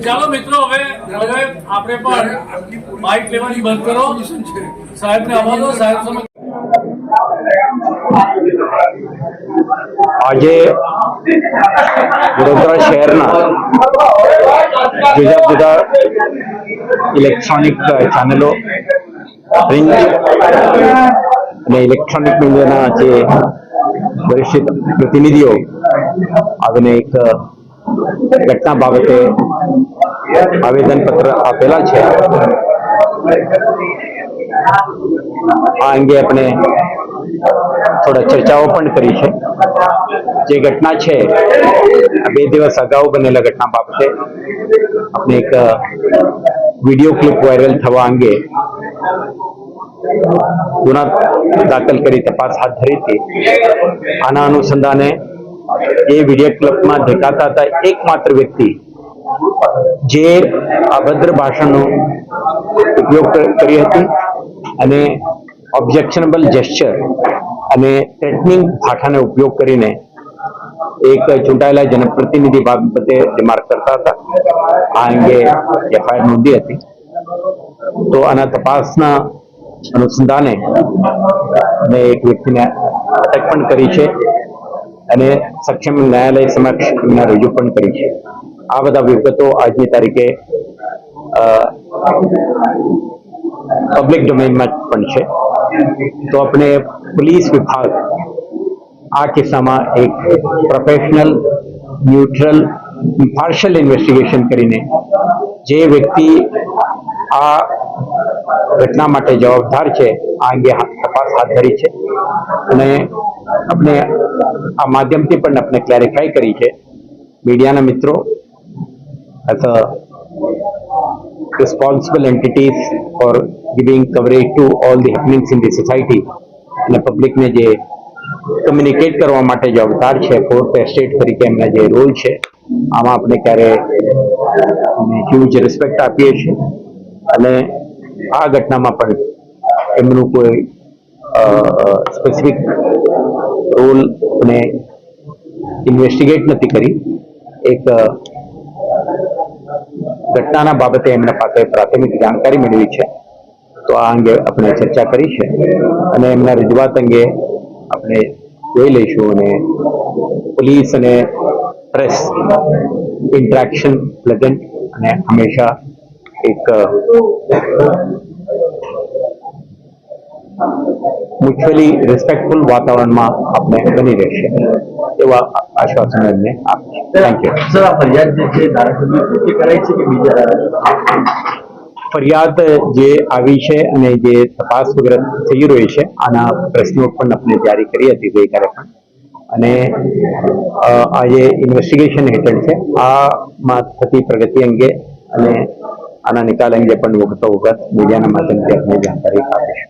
ચાલો મિત્રો હવે હવે આપણે પણ બાઇક લેવાની બંધ કરો. સાહેબ ને અવાજો સાહેબ આજે વડોદરા શહેરના જુદા જુદા ઇલેક્ટ્રોનિક ચેનલો પ્રિન્ટ અને ઇલેક્ટ્રોનિક મીડિયાના જે વરિષ્ઠ પ્રતિનિધિઓ આવીને એક ઘટના બાબતે આવેદનપત્ર આપેલા છે આ અંગે આપણે થોડા ચર્ચાઓ પણ કરી છે જે ઘટના છે બે દિવસ અગાઉ બનેલા ઘટના બાબતે આપણે એક વીડિયો ક્લિપ વાયરલ થવા અંગે ગુના દાખલ કરી તપાસ હાથ ધરી હતી. આના અનુસંધાને એ વીડિયો ક્લબમાં દેખાતા હતા એકમાત્ર વ્યક્તિ જે અભદ્ર ભાષાનો ઉપયોગ કરી હતી અને ઓબ્જેક્શનેબલ જેસ્ચર અને થ્રેટનિંગ ભાષાનો ઉપયોગ કરીને એક ચૂંટાયેલા જનપ્રતિનિધિ બાબતે રિમાર્ક કરતા હતા. આ અંગે એફઆઈઆર નોંધી હતી. તો આના તપાસના અનુસંધાને એક વ્યક્તિને અટક પણ કરી છે અને સક્ષમ ન્યાયાલય સમક્ષ એમના રજૂ પણ કરી છે. આ બધા વિગતો આજની તારીખે પબ્લિક ડોમેનમાં પણ છે. તો આપણે પોલીસ વિભાગ આ કિસ્સામાં એક પ્રોફેશનલ ન્યુટ્રલ પાર્શિયલ ઇન્વેસ્ટિગેશન કરીને જે વ્યક્તિ આ ઘટના માટે જવાબદાર છે. આ અંગે તપાસ હાથ ધરી છે. અને આપણે આ માધ્યમથી પણ આપણે ક્લેરિફાઈ કરી છે. મીડિયાના મિત્રો અથવા responsible entities for giving coverage to all the happenings in the society અને પબ્લિકને જે કમ્યુનિકેટ કરવા માટે જવાબદાર છે ફોર્થ એસ્ટેટ તરીકે એમના જે રોલ છે, આમાં આપણે ક્યારે હ્યુજ રિસ્પેક્ટ આપીએ છીએ. અને આ ઘટનામાં પણ એમનું કોઈ સ્પેસિફિક રોલ અને ઇન્વેસ્ટિગેટ નથી કરી. એક ઘટનાના બાબતે એમના પાસે પ્રાથમિક જાણકારી મેળવી છે. તો આ અંગે આપણે ચર્ચા કરી છે અને એમના રજૂઆત અંગે આપણે જોઈ લઈશું અને પોલીસ અને પ્રેસ ઇન્ટરેક્શન પ્લેઝન્ટ અને હંમેશા એક મ્યુચ્યુઅલી રિસ્પેક્ટફુલ વાતાવરણમાં આપણે બની રહેશે. એવા આશ્વાસન એમને થેન્ક યુ સર આ ફરિયાદ જે છે ધારાસભ્ય પોતે છે કે બીજા ફરિયાદ જે આવી છે અને જે તપાસ વગેરે થઈ રહી છે આના પ્રશ્નો પણ આપણે જારી કરી હતી ગઈકાલે પણ. અને આ જે ઇન્વેસ્ટિગેશન હેઠળ છે આમાં થતી પ્રગતિ અંગે અને આના નિકાલ અંગે પણ વખતો વખત મીડિયાના માધ્યમથી આપણે